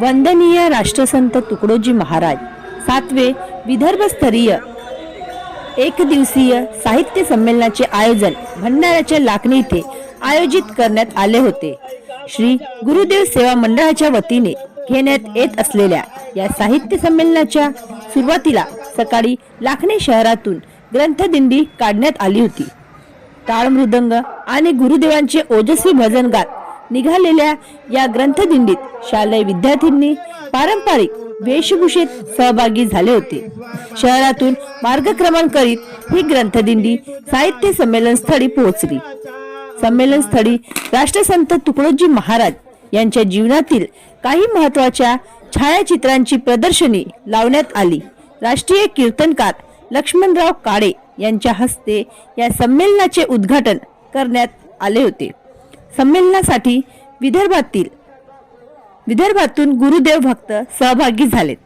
वंदनीय राष्ट्रसंत तुकडोजी महाराज. सातवे विदर्भस्तरीय एक दिवसीय साहित्य संमेलनाचे आयोजन भंडाऱ्याच्या लाखणी इथे आयोजित करण्यात आले होते. श्री गुरुदेव सेवा मंडळाच्या वतीने घेण्यात येत असलेल्या या साहित्य संमेलनाच्या सुरुवातीला सकाळी लाखणी शहरातून ग्रंथदिंडी काढण्यात आली होती. टाळ मृदंग आणि गुरुदेवांचे ओजस्वी भजन गात निघालेल्या या ग्रंथदिंडीत शालेय विद्यार्थ्यांनी पारंपरिक वेशभूषेत सहभागी झाले होते. शहरातून मार्गक्रमण करीत ही ग्रंथदिंडी साहित्य संमेलन स्थळी पोहोचली. संमेलन स्थळी राष्ट्रसंत तुकडोजी महाराज यांच्या जीवनातील काही महत्त्वाच्या छायाचित्रांची प्रदर्शनी लावण्यात आली. राष्ट्रीय कीर्तनकार लक्ष्मणराव काळे यांच्या हस्ते या संमेलनाचे उद्घाटन करण्यात आले होते. संमेलनासाठी विदर्भातील विदर्भातून गुरुदेव भक्त सहभागी झालेत.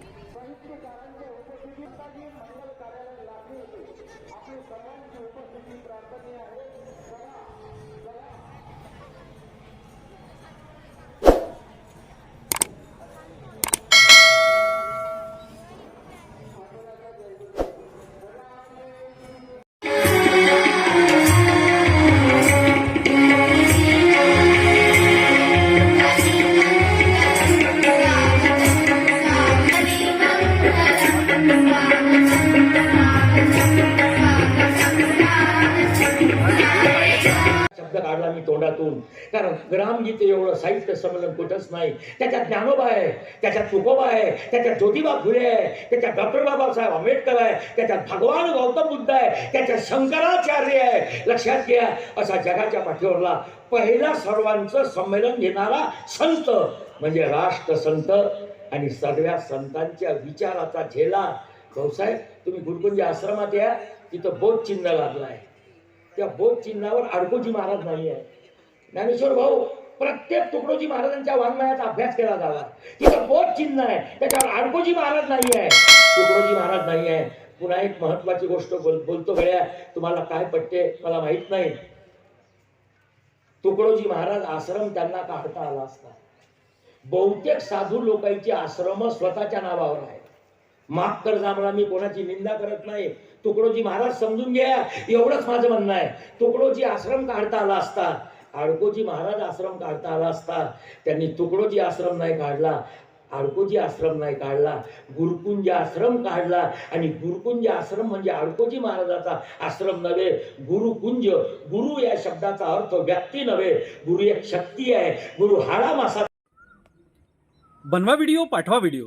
काढला मी तोंडातून. कारण ग्रामगीते एवढं साहित्य संमेलन कुठंच नाही. त्याच्यात ज्ञानोबा आहे त्याच्यात तुकोबा आहे त्याच्यात ज्योतिबा फुले आहे त्याच्यात डॉक्टर बाबासाहेब आंबेडकर आहे त्याच्यात भगवान गौतम बुद्ध आहे त्याच्यात शंकराचार्य आहे. लक्षात घ्या असा जगाच्या पाठीवरला पहिला सर्वांचं संमेलन घेणारा संत म्हणजे राष्ट्रसंत आणि सगळ्या संतांच्या विचाराचा झेला. भाऊसाहेब तुम्ही गुरुकुंज आश्रमात या तिथं बोध चिन्ह लागला आहे त्या बोध चिन्हावर अडकोजी महाराज नाही आहे ज्ञानेश्वर भाऊ प्रत्येक तुकडोजी महाराजांच्या वाङ्मयाचा अभ्यास केला जावा. तिथं बोध चिन्ह आहे त्याच्यावर अडकोजी महाराज नाही आहे तुकडोजी महाराज नाही आहे पुन्हा एक महत्वाची गोष्ट बोल बोलतो गळ्या तुम्हाला काय पटते मला माहीत नाही. तुकडोजी महाराज आश्रम त्यांना काढता आला असता. बहुतेक साधू लोकांची आश्रम स्वतःच्या नावावर आहे माफ कर जांभळा मी कोणाची निंदा करत नाही. तुकडोजी महाराज समजून घ्या एवढंच माझं म्हणणं आहे. तुकडोजी आश्रम काढता आला असता. आडकोजी महाराज आश्रम काढता आला असता. त्यांनी तुकडोजी आश्रम नाही काढला आडकोजी आश्रम नाही काढला गुरुकुंज आश्रम काढला. आणि गुरुकुंज आश्रम म्हणजे आडकोजी महाराजाचा आश्रम नव्हे गुरुकुंज. गुरु या शब्दाचा अर्थ व्यक्ती नव्हे. गुरु एक शक्ती आहे. गुरु हाडा मासा बनवा व्हिडिओ पाठवा व्हिडिओ